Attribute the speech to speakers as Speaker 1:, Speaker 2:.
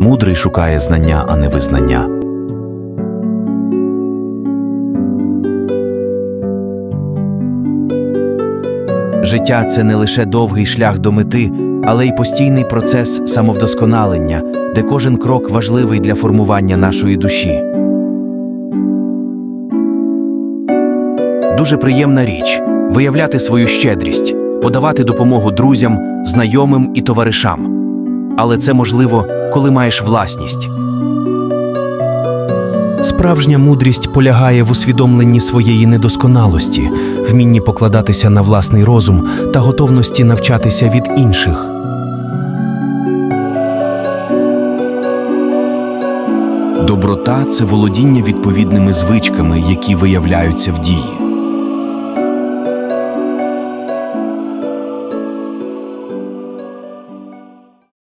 Speaker 1: Мудрий шукає знання, а не визнання. Життя це не лише довгий шлях до мети, але й постійний процес самовдосконалення, де кожен крок важливий для формування нашої душі. Дуже приємна річ виявляти свою щедрість, подавати допомогу друзям, знайомим і товаришам. Але це можливо, коли маєш власність. Справжня мудрість полягає в усвідомленні своєї недосконалості, вмінні покладатися на власний розум та готовності навчатися від інших. Доброта це володіння відповідними звичками, які виявляються в дії.